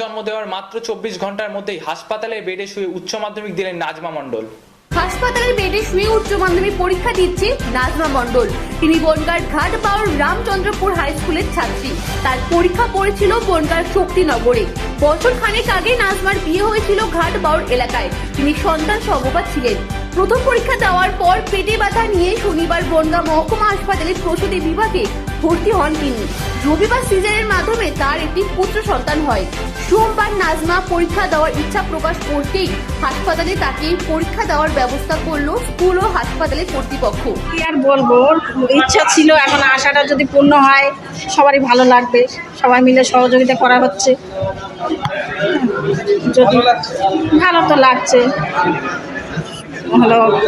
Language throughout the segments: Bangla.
জন্ম দেওয়ার মাত্র চব্বিশ ঘণ্টার মধ্যেই হাসপাতালের বেডে শুয়ে উচ্চ মাধ্যমিক দিলেন নাজমা মণ্ডল। হাসপাতালের বেডে শুয়ে উচ্চ মাধ্যমিক পরীক্ষা দিচ্ছে নাজমা মণ্ডল। তিনি বনগাঁর ঘাট পাওয়ার রামচন্দ্রপুর হাই স্কুলের ছাত্রী। তার পরীক্ষা পড়েছিল বনগাঁর শক্তিনগরে। বছর খানেক আগে নাজমার বিয়ে হয়েছিল ঘাট বাউর এলাকায়। তিনি সন্তান সহবাদ ছিলেন। প্রথম পরীক্ষা দেওয়ার পর পেটে ব্যথা নিয়ে শনিবার বনগাঁ মহকুমা হাসপাতালের প্রসূতি বিভাগে ভর্তি হন তিনি। রবিবার সিজারের মাধ্যমে তার একটি পুত্র সন্তান হয়। সোমবার নাজমা পরীক্ষা দেওয়ার ইচ্ছা প্রকাশ করতেই হাসপাতালে তাকে পরীক্ষা দেওয়ার ব্যবস্থা করল স্কুল ও হাসপাতালের কর্তৃপক্ষ। কি আর বলব? ইচ্ছা ছিল, এখন আশাটা যদি পূর্ণ হয়, সবারই ভালো লাগবে। সবাই মিলে সহযোগিতা করা হচ্ছে। যদি ভালো তো লাগছে। হলো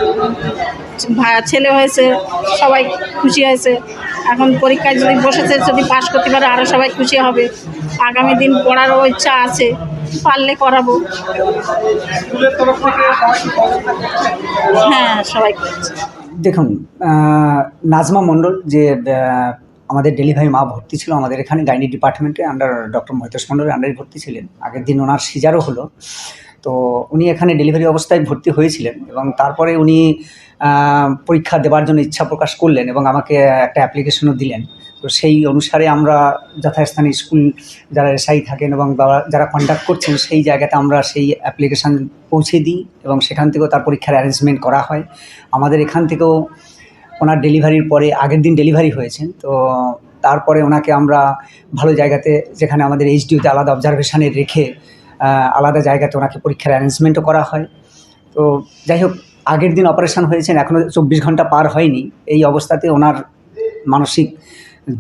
ভা- ছেলে হয়েছে, সবাই খুশি হয়েছে। এখন পরীক্ষায় যদি বসেছে, যদি পাশ করতে পারে আরও সবাই খুশি হবে। আগামী দিন পড়ারও ইচ্ছা আছে, পারলে করাবো। হ্যাঁ সবাই দেখুন নাজমা মণ্ডল যে আমাদের ডেলিভারি মা ভর্তি ছিল আমাদের এখানে গাইনি ডিপার্টমেন্টে আন্ডার ডক্টর মহিতোষ মণ্ডলের আন্ডারে ভর্তি ছিলেন। আগের দিন ওনার সিজারও হলো। তো উনি এখানে ডেলিভারি অবস্থায় ভর্তি হয়েছিলেন এবং তারপরে উনি পরীক্ষা দেওয়ার জন্য ইচ্ছা প্রকাশ করলেন এবং আমাকে একটা অ্যাপ্লিকেশনও দিলেন। তো সেই অনুসারে আমরা যথাস্থানে স্কুল যারা এসআই থাকেন এবং যারা কন্ডাক্ট করছেন সেই জায়গাতে আমরা সেই অ্যাপ্লিকেশান পৌঁছে দিই এবং সেখান থেকেও তার পরীক্ষার অ্যারেঞ্জমেন্ট করা হয়। আমাদের এখান থেকেও ওনার ডেলিভারির পরে আগের দিন ডেলিভারি হয়েছেন তো তারপরে ওনাকে আমরা ভালো জায়গাতে, যেখানে আমাদের এইচডিওতে আলাদা অবজারভেশনে রেখে আলাদা জায়গাতে ওনাকে পরীক্ষার অ্যারেঞ্জমেন্টও করা হয়। তো যাই হোক, আগের দিন অপারেশন হয়েছেন এখনও চব্বিশ ঘণ্টা পার হয়নি। এই অবস্থাতে ওনার মানসিক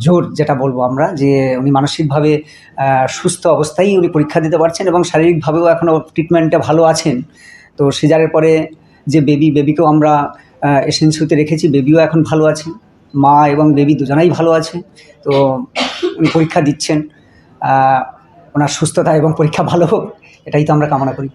জোর, যেটা বলব আমরা, যে উনি মানসিকভাবে সুস্থ অবস্থায় উনি পরীক্ষা দিতে পারছেন এবং শারীরিকভাবেও এখনও ট্রিটমেন্টে ভালো আছেন। তো সিজারের পরে যে বেবি বেবিকেও আমরা এসেন্সিউতে রেখেছি বেবিও এখন ভালো আছে। মা এবং বেবি দুজনাই ভালো আছে। তো উনি পরীক্ষা দিচ্ছেন। ওনার সুস্থতা এবং পরীক্ষা ভালো হোক এটাই তো আমরা কামনা করি।